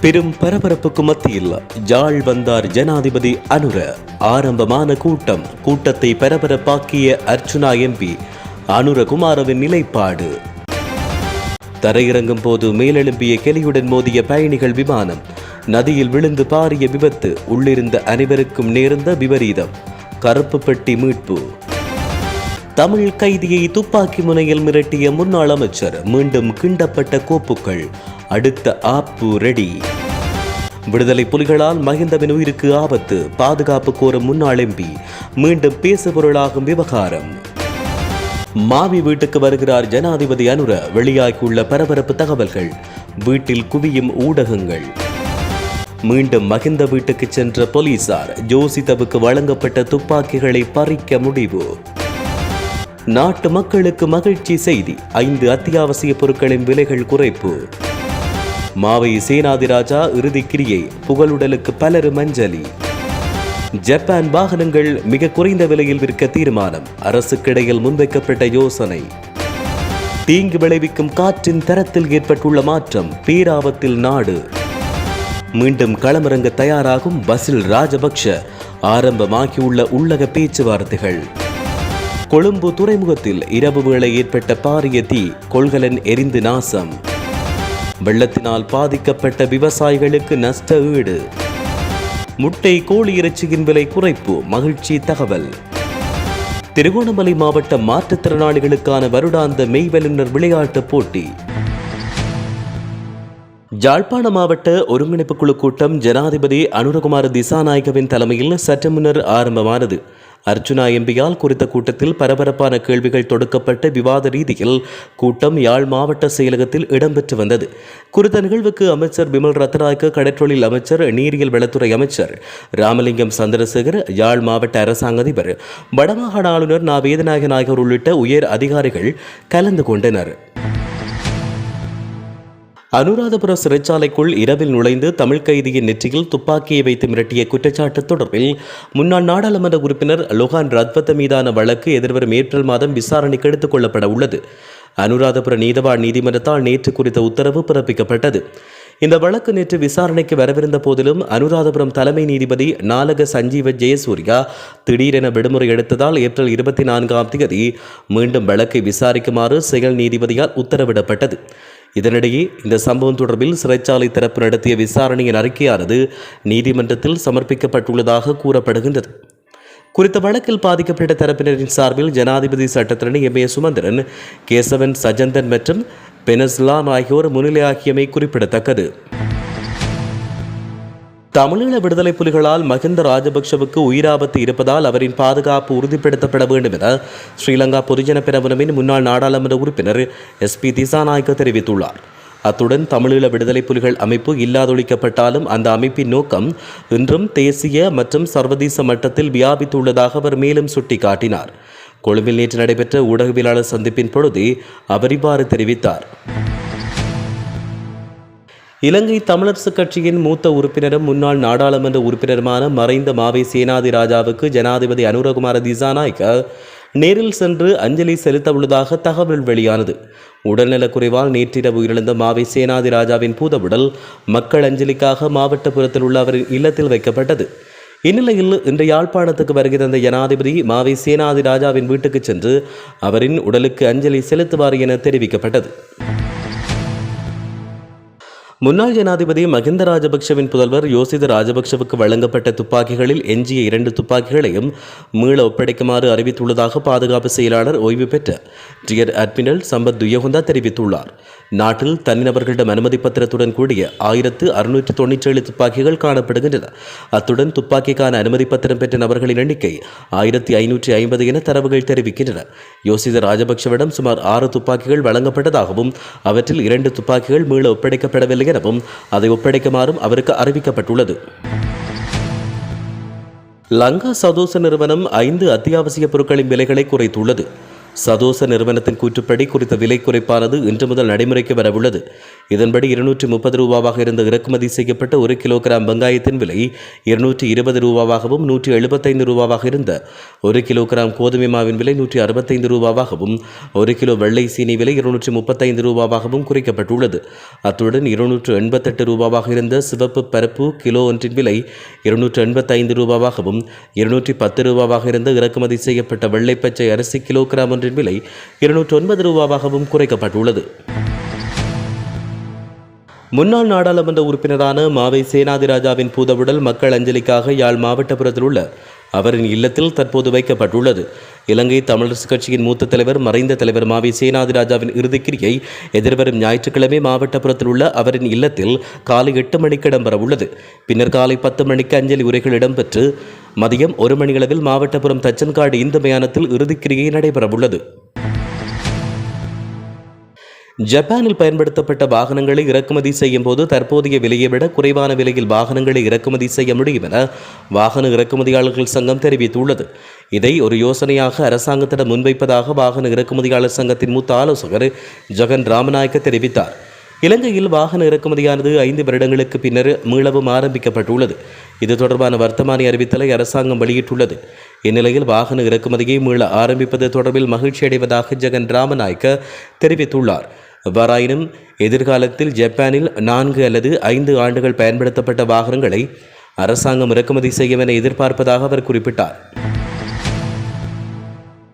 பெரும் பரபரப்புக்கு மத்தியில் ஜாழ் வந்தார் ஜனாதிபதி அனுர. ஆரம்பமான கூட்டம் கூட்டத்தை பரபரப்பாக்கிய அர்ச்சுனா எம்பி அனுரகுமாரவின் நிலைப்பாடு. தரையிறங்கும் போது மேலெழும்பிய கெலியுடன் மோதிய பயணிகள் விமானம் நதியில் விழுந்து பாரிய விபத்து உள்ளிருந்த அனைவருக்கும் நேர்ந்த விபரீதம். கருப்பு பெட்டி மீட்பு. தமிழ் கைதியை துப்பாக்கி முனையில் மிரட்டிய முன்னாள் அமைச்சர் மீண்டும் கிண்டப்பட்ட கோப்புகள். அடுத்த ஆப்பு ரெடி. விடுதலை புலிகளால் மகிந்தவின் உயிருக்கு ஆபத்து பாதுகாப்பு கோரும் முன்னாள் எம்பி. மீண்டும் பேசுபொருளாகும் விவகாரம். மாவி வீட்டுக்கு வருகிறார் ஜனாதிபதி அனுர வெளியாகியுள்ள பரபரப்பு தகவல்கள். வீட்டில் குவியும் ஊடகங்கள். மீண்டும் மகிந்த வீட்டுக்கு சென்ற போலீசார் ஜோசிதவுக்கு வழங்கப்பட்ட துப்பாக்கிகளை பறிக்க முடிவு. நாட்டு மக்களுக்கு மகிழ்ச்சி செய்தி. ஐந்து அத்தியாவசிய பொருட்களின் விலைகள் குறைப்பு. மாவை சேனாதிராஜா இறுதி கிரியை புகழுடலுக்கு பலரும் அஞ்சலி ஜப்பான் வாகனங்கள் மிக குறைந்த விலையில் விற்க தீர்மானம். அரசுக்கிடையில் முன்வைக்கப்பட்ட யோசனை. தீங்கு விளைவிக்கும் காற்றின் தரத்தில் ஏற்பட்டுள்ள மாற்றம் பேராபத்தில் நாடு. மீண்டும் களமிறங்க தயாராகும் பசில் ராஜபக்ஷ. ஆரம்பமாகியுள்ள உள்ளக பேச்சுவார்த்தைகள். கொழும்பு துறைமுகத்தில் இரவு வேளை ஏற்பட்ட பாரிய தீ கொள்கலன் எரிந்து நாசம். வெள்ளத்தினால் பாதிக்கப்பட்ட விவசாயிகளுக்கு நஷ்ட ஈடு. முட்டை கோழி இறைச்சியின் விலை குறைப்பு மகிழ்ச்சி தகவல். திருகோணமலை மாவட்ட மாற்றுத்திறனாளிகளுக்கான வருடாந்த மெய்வல்லுநர் விளையாட்டுப் போட்டி. ஜாழ்ப்பாண மாவட்ட ஒருங்கிணைப்பு குழு கூட்டம் ஜனாதிபதி அனுரகுமார திசாநாயகவின் தலைமையில் சற்று முன்னர் ஆரம்பமானது. அர்ச்சுனா எம்பியால் குறித்த கூட்டத்தில் பரபரப்பான கேள்விகள் தொடுக்கப்பட்ட விவாத ரீதியில் கூட்டம் யாழ் மாவட்ட செயலகத்தில் இடம்பெற்று வந்தது. குறித்த நிகழ்வுக்கு அமைச்சர் பிமல் ரத்நாயக்க கடற்றொழில் அமைச்சர் நீரியல் வளத்துறை அமைச்சர் ராமலிங்கம் சந்திரசேகர் யாழ் மாவட்ட அரசாங்க அதிபர் வடமாகாண ஆளுநர் நா. வேதநாயக நாயகர் உள்ளிட்ட உயர் அதிகாரிகள் கலந்து கொண்டனர். அனுராதபுர சிறைச்சாலைக்குள் இரவில் நுழைந்து தமிழ் கைதியின் நெற்றியில் துப்பாக்கியை வைத்து மிரட்டிய குற்றச்சாட்டு தொடர்பில் முன்னாள் நாடாளுமன்ற உறுப்பினர் லொஹான் ரத்வத்த மீதான வழக்கு எதிர்வரும் ஏப்ரல் மாதம் விசாரணைக்கு எடுத்துக் கொள்ளப்பட உள்ளது. அனுராதபுர நீதவான் நீதிமன்றத்தால் நேற்று குறித்த உத்தரவு பிறப்பிக்கப்பட்டது. இந்த வழக்கு நேற்று விசாரணைக்கு வரவிருந்த போதிலும் அனுராதபுரம் தலைமை நீதிபதி நாலக சஞ்சீவ ஜெயசூர்யா திடீரென விடுமுறை எடுத்ததால் ஏப்ரல் இருபத்தி நான்காம் தேதி மீண்டும் வழக்கை விசாரிக்குமாறு செயல் நீதிபதியால் உத்தரவிடப்பட்டது. இதனிடையே இந்த சம்பவம் தொடர்பில் சிறைச்சாலை தரப்பு நடத்திய விசாரணையின் அறிக்கையானது நீதிமன்றத்தில் சமர்ப்பிக்கப்பட்டுள்ளதாக கூறப்படுகின்றது. குறித்த வழக்கில் பாதிக்கப்பட்ட தரப்பினரின் சார்பில் ஜனாதிபதி சட்டத்திரணி எம் ஏ சுமந்திரன் கேசவன் சஜந்தன் மற்றும் பெனஸ்லான் ஆகியோர் முன்னிலையாகியமை குறிப்பிடத்தக்கது. தமிழீழ விடுதலை புலிகளால் மகிந்த ராஜபக்ஷவுக்கு உயிராபத்து இருப்பதால் அவரின் பாதுகாப்பு உறுதிப்படுத்தப்பட வேண்டும் என ஸ்ரீலங்கா பொதுஜன பிரபலமின் முன்னாள் நாடாளுமன்ற உறுப்பினர் எஸ் பி திசாநாயக்க தெரிவித்துள்ளார். அத்துடன் தமிழீழ விடுதலை புலிகள் அமைப்பு இல்லாதொழிக்கப்பட்டாலும் அந்த அமைப்பின் நோக்கம் இன்றும் தேசிய மற்றும் சர்வதேச மட்டத்தில் வியாபித்துள்ளதாக அவர் மேலும் சுட்டிக்காட்டினார். கொழும்பில் நேற்று நடைபெற்ற ஊடகவியலாளர் சந்திப்பின் பொழுது அவர் இவ்வாறு தெரிவித்தார். இலங்கை தமிழரசுக் கட்சியின் மூத்த உறுப்பினரும் முன்னாள் நாடாளுமன்ற உறுப்பினருமான மறைந்த மாவை சேனாதி ராஜாவுக்கு ஜனாதிபதி அனுரகுமார திசாநாயக்க நேரில் சென்று அஞ்சலி செலுத்த உள்ளதாக தகவல் வெளியானது. உடல்நலக்குறைவால் நேற்றிரவு உயிரிழந்த மாவை சேனாதி ராஜாவின் பூதவுடல் மக்கள் அஞ்சலிக்காக மாவட்டபுரத்தில் உள்ள அவரின் இல்லத்தில் வைக்கப்பட்டது. இந்நிலையில் இன்று யாழ்ப்பாணத்துக்கு வருகை தந்த ஜனாதிபதி மாவை சேனாதி ராஜாவின் வீட்டுக்கு சென்று அவரின் உடலுக்கு அஞ்சலி செலுத்துவார் என தெரிவிக்கப்பட்டது. முன்னாள் ஜனாதிபதி மகிந்த ராஜபக்ஷவின் புதல்வர் யோசித ராஜபக்ஷவுக்கு வழங்கப்பட்ட துப்பாக்கிகளில் எஞ்சிய இரண்டு துப்பாக்கிகளையும் மீள ஒப்படைக்குமாறு அறிவித்துள்ளதாக பாதுகாப்பு செயலாளர் ஓய்வு பெற்ற ரியர் அட்மிரல் சம்பத் துயகுந்தா தெரிவித்துள்ளார். நாட்டில் தனிநபர்களிடம் அனுமதி பத்திரத்துடன் கூடிய ஆயிரத்து அறுநூற்று தொண்ணூற்றி ஏழு துப்பாக்கிகள் காணப்படுகின்றன. அத்துடன் துப்பாக்கிக்கான அனுமதி பத்திரம் பெற்ற நபர்களின் எண்ணிக்கை ஆயிரத்தி ஐநூற்றி ஐம்பது என தரவுகள் தெரிவிக்கின்றன. யோசித ராஜபக்ஷவிடம் சுமார் ஆறு துப்பாக்கிகள் வழங்கப்பட்டதாகவும் அவற்றில் இரண்டு துப்பாக்கிகள் மீள ஒப்படைக்கப்படவில்லை எனவும் அதை ஒப்படைக்குமாறும் அவருக்கு அறிவிக்கப்பட்டுள்ளது. லங்கா சதோச நிறுவனம் ஐந்து அத்தியாவசிய பொருட்களின் விலைகளை குறைத்துள்ளது. சதோச நிறுவனத்தின் கூற்றுப்படி குறித்த விலை குறைப்பானது இன்று முதல் நடைமுறைக்கு வரவுள்ளது. இதன்படி இருநூற்றி முப்பது ரூபாவாக இருந்த இறக்குமதி செய்யப்பட்ட ஒரு கிலோகிராம் வெங்காயத்தின் விலை இருநூற்றி இருபது ரூபாவாகவும் நூற்றி எழுபத்தைந்து ரூபாவாக இருந்த ஒரு கிலோகிராம் கோதுமை மாவின் விலை நூற்றி அறுபத்தைந்து ரூபாவாகவும் ஒரு கிலோ வெள்ளை சீனி விலை இருநூற்றி முப்பத்தைந்து ரூபாவாகவும் குறைக்கப்பட்டுள்ளது. அத்துடன் இருநூற்று எண்பத்தெட்டு ரூபாவாக இருந்த சிவப்பு பருப்பு கிலோ ஒன்றின் விலை இருநூற்று எண்பத்தைந்து ரூபாவாகவும் இருநூற்றி பத்து ரூபாவாக இருந்த இறக்குமதி செய்யப்பட்ட வெள்ளைப்பச்சை அரிசி கிலோகிராம் ஒன்றின் விலை இருநூற்று ஒன்பது ரூபாவாகவும் குறைக்கப்பட்டுள்ளது. முன்னாள் நாடாளுமன்ற உறுப்பினரான மாவை சேனாதிராஜாவின் பூதவுடல் மக்கள் அஞ்சலிக்காக யாழ் மாவட்டபுரத்தில் உள்ள அவரின் இல்லத்தில் தற்போது வைக்கப்பட்டுள்ளது. இலங்கை தமிழரசு கட்சியின் மூத்த தலைவர் மறைந்த தலைவர் மாவி சேனாதிராஜாவின் இறுதிக்கிரியை எதிர்வரும் ஞாயிற்றுக்கிழமை மாவட்டபுரத்தில் உள்ள அவரின் இல்லத்தில் காலை எட்டு மணிக்கு இடம்பெற உள்ளது பின்னர் காலை பத்து மணிக்கு அஞ்சலி உரைகள் இடம்பெற்று மதியம் ஒரு மணியளவில் மாவட்டபுரம் தச்சன்காடு இந்து மயானத்தில் இறுதிக்கிரியை நடைபெறவுள்ளது. ஜப்பானில் பயன்படுத்தப்பட்ட வாகனங்களை இறக்குமதி செய்யும் போது தற்போதைய விலையை விட குறைவான விலையில் வாகனங்களை இறக்குமதி செய்ய முடியும் என வாகன இறக்குமதியாளர்கள் சங்கம் தெரிவித்துள்ளது. இதை ஒரு யோசனையாக அரசாங்கத்திடம் முன்வைப்பதாக வாகன இறக்குமதியாளர் சங்கத்தின் மூத்த ஆலோசகர் ஜெகன் ராமநாயக்க தெரிவித்தார். இலங்கையில் வாகன இறக்குமதியானது ஐந்து வருடங்களுக்கு பின்னர் மீளவும் ஆரம்பிக்கப்பட்டுள்ளது. இது தொடர்பான வர்த்தமானி அறிவித்தலை அரசாங்கம் வெளியிட்டுள்ளது. இந்நிலையில் வாகன இறக்குமதியை மீள ஆரம்பிப்பது தொடர்பில் மகிழ்ச்சி அடைவதாக ஜெகன் ராமநாயக்க தெரிவித்துள்ளார். எவ்வாறாயினும் எதிர்காலத்தில் ஜப்பானில் நான்கு அல்லது ஐந்து ஆண்டுகள் பயன்படுத்தப்பட்ட வாகனங்களை அரசாங்கம் இறக்குமதி செய்யும் என எதிர்பார்ப்பதாக அவர் குறிப்பிட்டார்.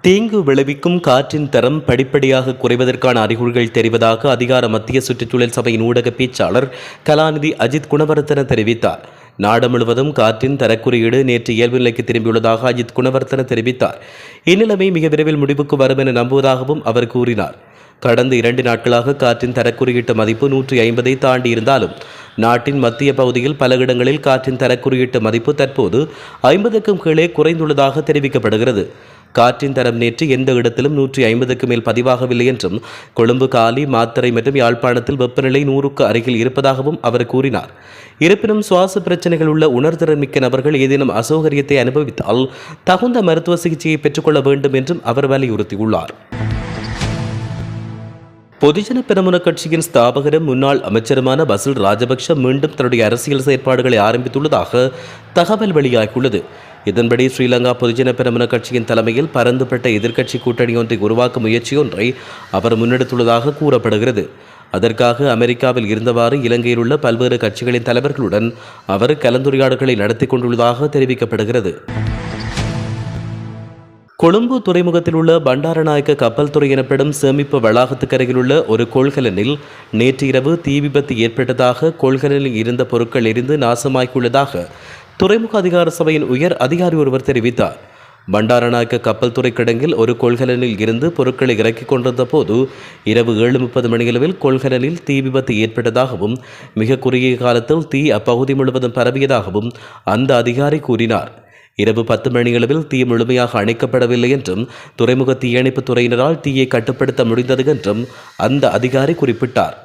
தீங்கு விளைவிக்கும் காற்றின் தரம் படிப்படியாக குறைவதற்கான அறிகுறிகள் தெரிவதாக அதிகார மத்திய சுற்றுச்சூழல் சபையின் ஊடக பேச்சாளர் கலாநிதி அஜித் குணவர்த்தன தெரிவித்தார். நாடு முழுவதும் காற்றின் தரக்குறியீடு நேற்று இயல்பு நிலைக்கு திரும்பியுள்ளதாக அஜித் குணவர்த்தன தெரிவித்தார். இந்நிலைமை மிக விரைவில் முடிவுக்கு வரும் என நம்புவதாகவும் அவர் கூறினார். கடந்த இரண்டு நாட்களாக காற்றின் தரக்குறியீட்டு மதிப்பு நூற்றி ஐம்பதை தாண்டி இருந்தாலும் நாட்டின் மத்திய பகுதியில் பல இடங்களில் காற்றின் தரக்குறியீட்டு மதிப்பு தற்போது ஐம்பதுக்கும் கீழே குறைந்துள்ளதாக தெரிவிக்கப்படுகிறது. காற்றின் தரம் நேற்று எந்த இடத்திலும் நூற்றி ஐம்பதுக்கு மேல் பதிவாகவில்லை என்றும் கொழும்பு காலி மாத்தரை மற்றும் யாழ்ப்பாணத்தில் வெப்பநிலை நூறுக்கு அருகில் இருப்பதாகவும் அவர் கூறினார். இருப்பினும் சுவாச பிரச்சனைகள் உள்ள உணர்திறன் மிக்க நபர்கள் ஏதேனும் அசௌகரியத்தை அனுபவித்தால் தகுந்த மருத்துவ சிகிச்சையை பெற்றுக்கொள்ள வேண்டும் என்றும் அவர் வலியுறுத்தியுள்ளார். பொதுஜன பெரமுன கட்சியின் ஸ்தாபகரும் முன்னாள் அமைச்சருமான பசில் ராஜபக்ஷ மீண்டும் தன்னுடைய அரசியல் செயற்பாடுகளை ஆரம்பித்துள்ளதாக தகவல் வெளியாகியுள்ளது. இதன்படி ஸ்ரீலங்கா பொதுஜன பெரமுன கட்சியின் தலைமையில் பரந்துபட்ட எதிர்க்கட்சி கூட்டணி ஒன்றை உருவாக்கும் முயற்சியொன்றை அவர் முன்னெடுத்துள்ளதாக கூறப்படுகிறது. அதற்காக அமெரிக்காவில் இருந்தவாறு இலங்கையில் உள்ள பல்வேறு கட்சிகளின் தலைவர்களுடன் அவர் கலந்துரையாடல்களை நடத்தி கொண்டுள்ளதாக தெரிவிக்கப்படுகிறது. கொழும்பு துறைமுகத்தில் உள்ள பண்டாரநாயக்க கப்பல் துறை எனப்படும் சேமிப்பு வளாகத்துக்கு அருகிலுள்ள ஒரு கொள்கலனில் நேற்று இரவு தீ விபத்து ஏற்பட்டதாக கொள்கலனில் இருந்த பொருட்கள் எரிந்து நாசமாக்கியுள்ளதாக துறைமுக அதிகார சபையின் உயர் அதிகாரி ஒருவர் தெரிவித்தார். பண்டாரநாயக்க கப்பல் துறை கிடங்கில் ஒரு கொள்கலனில் இருந்து பொருட்களை இறக்கிக் கொண்டிருந்த போது இரவு ஏழு முப்பது மணியளவில் கொள்கலனில் தீ விபத்து ஏற்பட்டதாகவும் மிக குறுகிய காலத்தில் தீ அப்பகுதி முழுவதும் பரவியதாகவும் அந்த அதிகாரி கூறினார். இரவு பத்து மணியளவில் தீ முழுமையாக அணைக்கப்படவில்லை என்றும் துறைமுக தீயணைப்பு துறையினரால் தீயை கட்டுப்படுத்த முடிந்தது என்றும் அந்த அதிகாரி குறிப்பிட்டார்.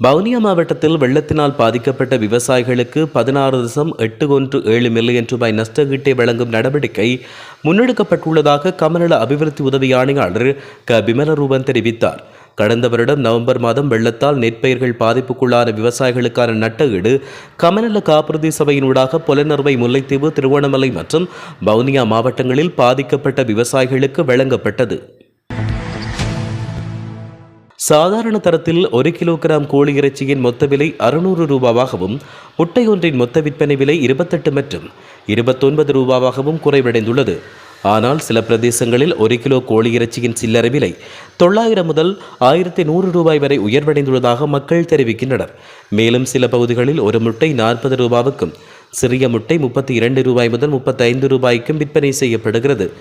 வவுனியா மாவட்டத்தில் வெள்ளத்தினால் பாதிக்கப்பட்ட விவசாயிகளுக்கு பதினாறு தசம் எட்டு ஒன்று ஏழு மில்லியன் ரூபாய் நஷ்டஈட்டை வழங்கும் நடவடிக்கை முன்னெடுக்கப்பட்டுள்ளதாக கமநல அபிவிருத்தி உதவி ஆணையாளர் க. பிமலரூபன் தெரிவித்தார். கடந்த வருடம் நவம்பர் மாதம் வெள்ளத்தால் நெற்பயிர்கள் பாதிப்புக்குள்ளான விவசாயிகளுக்கான நட்டஈடு கமநல காப்புறுதி சபையினூடாக புலனறுவை முல்லைத்தீவு திருவோணமலை மற்றும் வவுனியா மாவட்டங்களில் பாதிக்கப்பட்ட விவசாயிகளுக்கு வழங்கப்பட்டது. சாதாரண தரத்தில் ஒரு கிலோகிராம் கோழி இறைச்சியின் மொத்த விலை அறுநூறு ரூபாவாகவும் முட்டை ஒன்றின் மொத்த விற்பனை விலை இருபத்தெட்டு மற்றும் இருபத்தொன்பது ரூபாவாகவும் குறைவடைந்துள்ளது. ஆனால் சில பிரதேசங்களில் ஒரு கிலோ கோழி இறைச்சியின் சில்லறை விலை தொள்ளாயிரம் முதல் ஆயிரத்தி நூறு ரூபாய் வரை உயர்வடைந்துள்ளதாக மக்கள் தெரிவிக்கின்றனர். மேலும் சில பகுதிகளில் ஒரு முட்டை நாற்பது ரூபாவுக்கும் சிறிய முட்டை முப்பத்தி இரண்டு ரூபாய் முதல் முப்பத்தைந்து ரூபாய்க்கும் விற்பனை செய்யப்படுகிறது.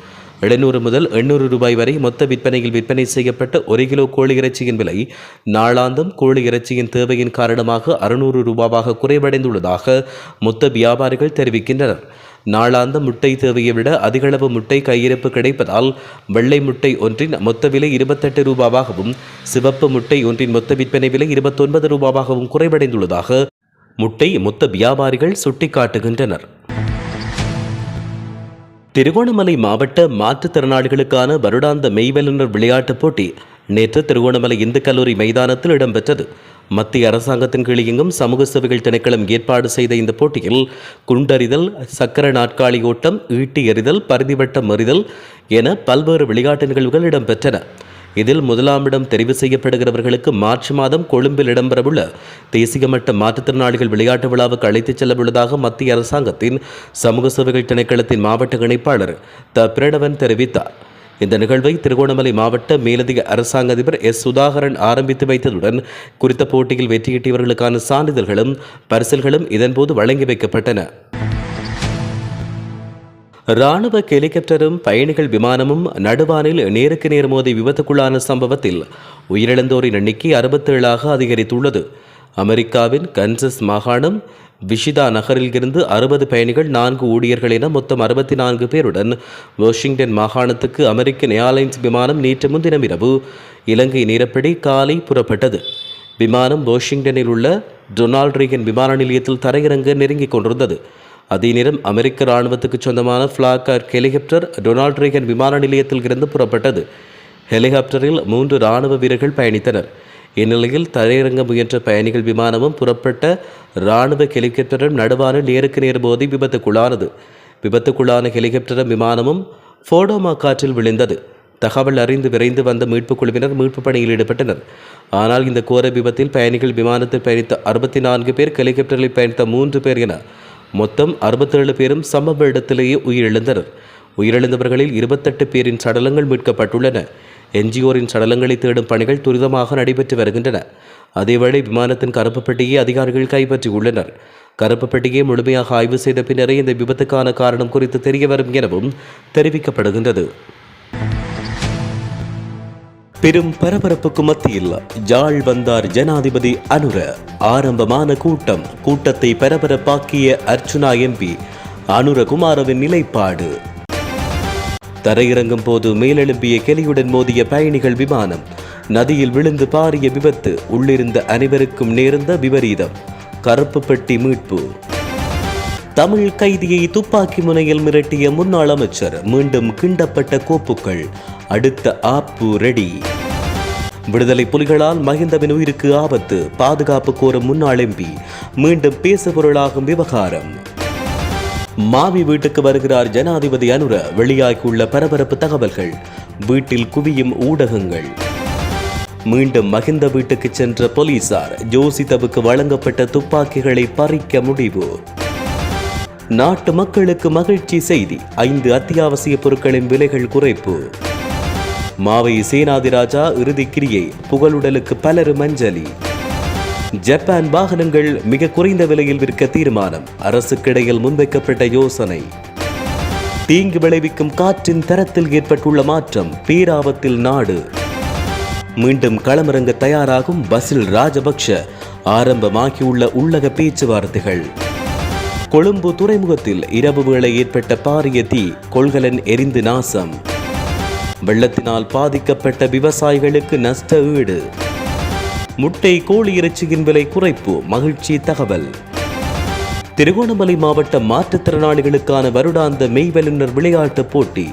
எழுநூறு முதல் எண்ணூறு ரூபாய் வரை மொத்த விற்பனையில் விற்பனை செய்யப்பட்ட ஒரு கிலோ கோழி இறைச்சியின் விலை நாளாந்தம் கோழி இறைச்சியின் தேவையின் காரணமாக அறுநூறு ரூபாவாக குறைவடைந்துள்ளதாக மொத்த வியாபாரிகள் தெரிவிக்கின்றனர். நாளாந்த முட்டை தேவையை விட அதிகளவு முட்டை கையிருப்பு கிடைப்பதால் வெள்ளை முட்டை ஒன்றின் மொத்த விலை இருபத்தெட்டு ரூபாவாகவும் சிவப்பு முட்டை ஒன்றின் மொத்த விற்பனை விலை இருபத்தொன்பது ரூபாவாகவும் குறைவடைந்துள்ளதாக முட்டை மொத்த வியாபாரிகள் சுட்டிக்காட்டுகின்றனர். திருகோணமலை மாவட்ட மாற்றுத்திறனாளிகளுக்கான வருடாந்த மெய்வல்லுநர் விளையாட்டுப் போட்டி நேற்று திருகோணமலை இந்து கல்லூரி மைதானத்தில் இடம்பெற்றது. மத்திய அரசாங்கத்தின் கீழ் இயங்கும் சமூக சேவைகள் திணைக்களம் ஏற்பாடு செய்த இந்த போட்டியில் குண்டறிதல் சக்கர நாற்காலி ஓட்டம் ஈட்டி எறிதல் பரிதிவட்டம் எறிதல் என பல்வேறு விளையாட்டு நிகழ்வுகள் இடம்பெற்றன. இதில் முதலாம் இடம் தெரிவு செய்யப்படுகிறவர்களுக்கு மார்ச் மாதம் கொழும்பில் இடம்பெறவுள்ள தேசிய மட்ட மாற்றுத்திறனாளிகள் விளையாட்டு விழாவுக்கு அழைத்துச் செல்லவுள்ளதாக மத்திய அரசாங்கத்தின் சமூக சேவைகள் திணைக்களத்தின் மாவட்ட இணைப்பாளர் த. பிரணவன் தெரிவித்தார். இந்த நிகழ்வை திருகோணமலை மாவட்ட மேலதிக அரசாங்க அதிபர் எஸ் சுதாகரன் ஆரம்பித்து வைத்ததுடன் குறித்த போட்டியில் வெற்றியீட்டியவர்களுக்கான சான்றிதழ்களும் பரிசல்களும் இதன்போது வழங்கி வைக்கப்பட்டன. ராணுவ ஹெலிகாப்டரும் பயணிகள் விமானமும் நடுவானில் நேருக்கு நேர் மோதி விபத்துக்குள்ளான சம்பவத்தில் உயிரிழந்தோரின் எண்ணிக்கை அறுபத்தேழாக அதிகரித்துள்ளது. அமெரிக்காவின் கன்சஸ் மாகாணம் விஷிதா நகரில் இருந்து அறுபது பயணிகள் நான்கு ஊழியர்கள் என மொத்தம் அறுபத்தி நான்கு பேருடன் வாஷிங்டன் மாகாணத்துக்கு அமெரிக்கன் ஏர்லைன்ஸ் விமானம் நேற்று முன்தினம் இரவு இலங்கை நேரப்படி காலை புறப்பட்டது. விமானம் வாஷிங்டனில் உள்ள டொனால்ட் ரீகன் விமான நிலையத்தில் தரையிறங்க நெருங்கிக் கொண்டிருந்தது. அதே நேரம் அமெரிக்க இராணுவத்துக்கு சொந்தமான ஃப்ளாக்கர் ஹெலிகாப்டர் டொனால்ட் ரீகன் விமான நிலையத்தில் இருந்து புறப்பட்டது. ஹெலிகாப்டரில் மூன்று இராணுவ வீரர்கள் பயணித்தனர். இந்நிலையில் தரையிறங்க முயன்ற பயணிகள் விமானமும் புறப்பட்ட இராணுவ ஹெலிகாப்டரும் நடுவான நேருக்கு நேர் மோதி விபத்துக்குள்ளானது. விபத்துக்குள்ளான ஹெலிகாப்டரும் விமானமும் ஃபோடோமா காற்றில் விழுந்தது. தகவல் அறிந்து விரைந்து வந்த மீட்புக் குழுவினர் மீட்பு பணியில் ஈடுபட்டனர். ஆனால் இந்த கோர விபத்தில் பயணிகள் விமானத்தில் பயணித்த அறுபத்தி நான்கு பேர் ஹெலிகாப்டரில் பயணித்த மூன்று பேர் என மொத்தம் அறுபத்தேழு பேரும் சம்பவ இடத்திலேயே உயிரிழந்தனர். உயிரிழந்தவர்களில் இருபத்தெட்டு பேரின் சடலங்கள் மீட்கப்பட்டுள்ளன. என்ஜிஓரின் சடலங்களை தேடும் பணிகள் துரிதமாக நடைபெற்று வருகின்றன. அதேவேளை விமானத்தின் கருப்பு பெட்டியை அதிகாரிகள் கைப்பற்றியுள்ளனர். கருப்பு பெட்டியை முழுமையாக ஆய்வு செய்த பின்னரே இந்த விபத்துக்கான காரணம் குறித்து தெரிய வரும் எனவும் தெரிவிக்கப்படுகின்றது. பெரும் பரபரப்புக்கு மத்தியில் ஜாழ் வந்தார் ஜனாதிபதி அனுர. ஆரம்பமான கூட்டம் கூட்டத்தை பரபரப்பாக்கிய அர்ச்சுனா எம்பி அனுரகுமாரவின் நிலைப்பாடு. தரையிறங்கும் போது மேலெழும்பிய கெலியுடன் மோதிய பயணிகள் விமானம் நதியில் விழுந்து பாரிய விபத்து உள்ளிருந்த அனைவருக்கும் நேர்ந்த விபரீதம். கருப்பு பெட்டி மீட்பு. தமிழ் கைதியை துப்பாக்கி முனையில் மிரட்டிய முன்னாள் அமைச்சர் மீண்டும் கிண்டப்பட்ட கோப்புகள். அடுத்த ஆப்பு ரெடி. விடுதலை புலிகளால் மகிந்தவின் உயிருக்கு ஆபத்து பாதுகாப்பு கோரும் முன்னாள் எம்பி. மீண்டும் பேசுபொருளாகும் விவகாரம். மாவி வீட்டுக்கு வருகிறார் ஜனாதிபதி அனுர. வெளியாகியுள்ள பரபரப்பு தகவல்கள். வீட்டில் குவியும் ஊடகங்கள். மீண்டும் மகிந்த வீட்டுக்கு சென்ற போலீசார் ஜோசிதவுக்கு வழங்கப்பட்ட துப்பாக்கிகளை பறிக்க முடிவு. நாட்டு மக்களுக்கு மகிழ்ச்சி செய்தி. ஐந்து அத்தியாவசிய பொருட்களின் விலைகள் குறைப்பு. மாவை சேனாதிராஜா இறுதி கிரியை புகழுடலுக்கு பலரும் அஞ்சலி. ஜப்பான் வாகனங்கள் மிக குறைந்த விலையில் விற்க தீர்மானம். அரசுக்கிடையில் முன்வைக்கப்பட்ட யோசனை. தீங்கு விளைவிக்கும் காற்றின் தரத்தில் ஏற்பட்டுள்ள மாற்றம் பேராபத்தில் நாடு. மீண்டும் களமிறங்க தயாராகும் பசில் ராஜபக்ஷ. ஆரம்பமாகியுள்ள உள்ளக பேச்சுவார்த்தைகள். கொழும்பு துறைமுகத்தில் இரவு வேளை ஏற்பட்ட பாரிய தீ கொள்கலன் எரிந்து நாசம். வெள்ளத்தினால் பாதிக்கப்பட்ட விவசாயிகளுக்கு நஷ்ட ஈடு. முட்டை கோழி இறைச்சியின் விலை குறைப்பு மகிழ்ச்சி தகவல். திருகோணமலை மாவட்ட மாற்றுத்திறனாளிகளுக்கான வருடாந்த மெய்வல்லுநர் விளையாட்டுப் போட்டி.